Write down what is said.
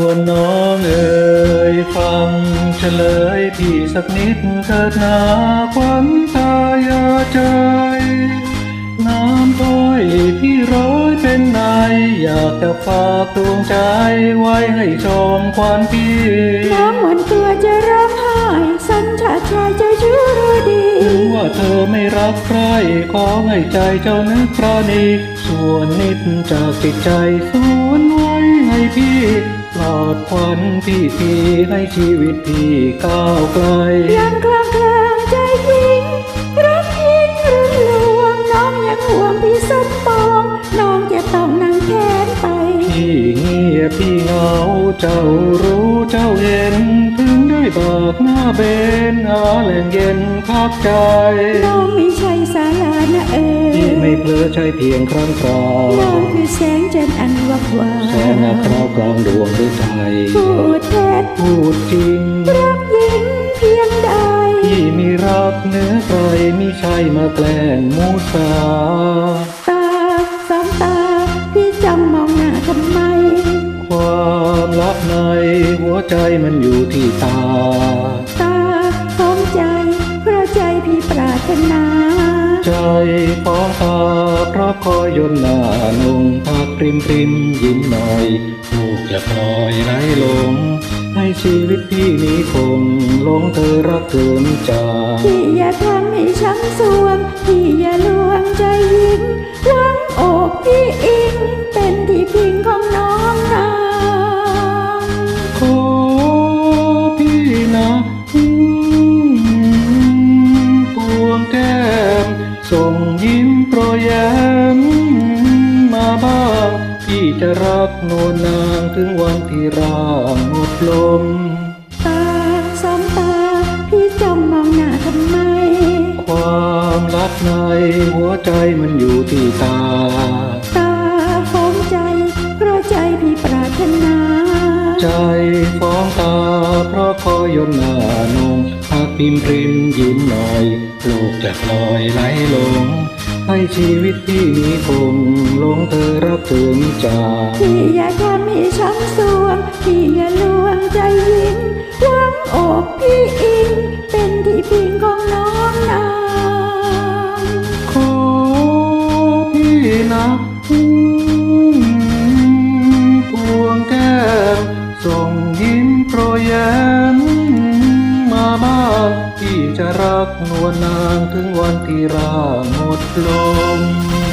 วนน้องเอ๋ยฟังเฉลยพี่สักนิดเถิดนาควันตายาใจน้ำถ้อยพี่ร้อยเป็นนายอยากจะฝากดวงใจไว้ให้ชมควันพี่น้ำเหมือนตัวจะร้องไห้สัญชาติชายใจชั่วรู้ดีถึงว่าเธอไม่รักใครขอให้ใจเจ้านึกปราณีส่วนนิดจากจิตใจสวนไว้ให้ พี่ปลอดควันพี่ทีให้ชีวิตพี่ก้าวไกลยังกลางกลางใจยิงรักยิงหรือลวงน้องยังห่วงพี่สมปองน้องจะต้องนั่งแค้นไป พี่เงียบพี่เหงาเจ้ารู้เจ้าเห็น ถึงได้บากหน้าเบนหาแหล่งเย็นพักใจน้องไม่ใช่สาลานะเอ๋พี่ยไม่เพลอใช่เพียงครั้งคราวน้องคือแสงจันทร์อันวับวาแสนนาคราวกลางดวงหรือไทยพูดเท็จพูดจริงรักยิงเพียงใดพี่มีรักเนื้อใครมิใช่มาแกล้งมูสา มันอยู่ที่ตา ตาของใจ เพราะใจพี่ปรารถนา ใจฟ้องตาเพราะคอยยนหน้านงพักปริมปริมยิ้มหน่อยลูกอย่าปล่อยไร้ลง ให้ชีวิตพี่นี้คงหลงเธอรักเกินจากพี่อย่าทำให้ช้ำสวงพี่ จะรักโนนางถึงวันที่ร่างหมดลม ตาสองตา พี่จำมองหน้าทำไม ความรักในหัวใจมันอยู่ที่ตา ตาฟ้องใจ เพราะใจพี่ปรารถนา ใจฟ้องตา เพราะคอยยนหน้านงพักพิมพ์ริมยิ้มหน่อยลูกจะลอยไหลลง ให้ชีวิตพี่นี้คงหลงเธอรักถึงจากพี่อย่าทำให้ช้ำสวงพี่อย่าลวงใจยิงหวังอกพี่อิงเป็นที่พิงของน้องนางขอพี่นะอืมพวงแก้มส่งยิ้มโปรยแย้มมาบ้างพี่ จะรักนวลนางถึงวันที่ร่างหมดลม